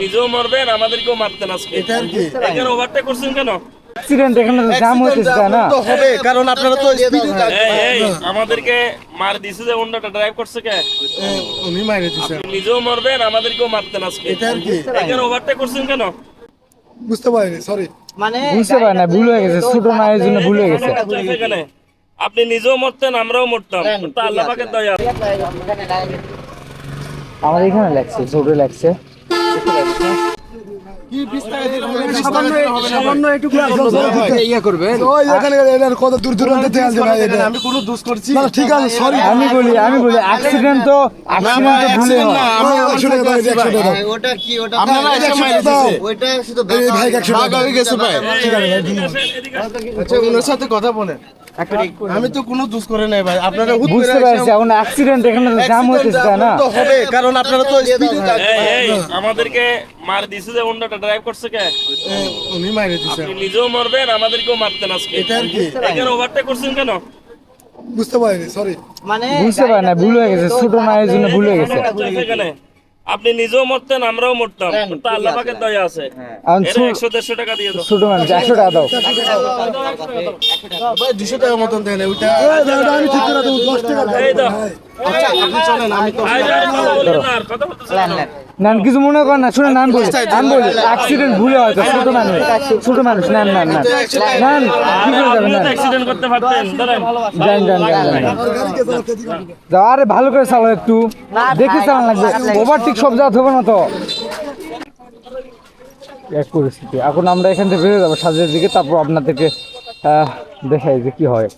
নিজেও মরবেন আমাদেরকেও মারতেন আজকে এটা কি? এখানে ওভারটেক করছেন কেন? অ্যাক্সিডেন্ট এখানে জাম হইতেছে না? হবে কারণ আপনারা তো স্পিডে এই এই আমাদেরকে মার দিছে যে অন্যটা ড্রাইভ করছে কে? উনি মাইরে দিছে। আপনি নিজেও মরবেন আমাদেরকেও মারতেন আজকে কি? এখানে ওভারটেক করছেন কেন? বুঝতে পারিনি সরি মানে বুঝতে পারে না ভুল হয়ে গেছে ছোট মায়ের জন্য ভুল হয়ে গেছে। আচ্ছা, এখানে। আপনি নিজেও মরতেন আমরাও মরতাম। তা আল্লাহ পাকের দয়া। আমার এখানে লাগছে ছোট লাগছে। ইয়া হয় হয়ে আচ্ছা কথা বলেন আমি তো কোনো দোষ করে নাই ভাই আপনারা বুঝতে পারছি এখন অ্যাক্সিডেন্ট এখানে জাম হইতেছে তাই না? তো হবে কারণ আপনারা তো স্পিডে আমাদেরকে মার দিছে যে অন্যটা ড্রাইভ করছে কে? উনি মাইরে দিছে। আপনি নিজেও মরবেন আমাদেরকেও মারতেন আজকে। এটা কি? এখানে ওভারটেক করছেন কেন? বুঝতে পারিনি সরি মানে বুঝতে পারে না ভুল হয়ে গেছে ছোট মায়ের জন্য ভুল হয়ে গেছে। আচ্ছা, এখানে। আপনি নিজেও মরতেন আমরাও মরতাম। তা আল্লাহ পাকের দয়া আছে। ছো- একশো দেড়শো টাকা দিয়ে দাও। ছোট মানুষ একশো টাকা দাও। দুশো টাকা মতন দেন ওইটা এই দাও আচ্ছা আপনি চলেন আমি তো কথা নান কিছু মনে করেন না শুনে নান বলি। নান বলি অ্যাক্সিডেন্ট ভুলে হয়তো ছোট মানুষ ছোট মানুষ নেন নেন নেন। নেন কি করে যাবেন অ্যাক্সিডেন্ট করতে পারতেন চালাতে দিবেন যাও আরে ভালো করে চালাও একটু। দেখে চালান লাগবে। ওভারটেক সব জায়গা হবে না তো এক পরিস্থিতি। এখন আমরা এখান থেকে বেরোয় যাব সাজের দিকে তারপর আপনাদেরকে আহ, দেখাই যে কি হয়।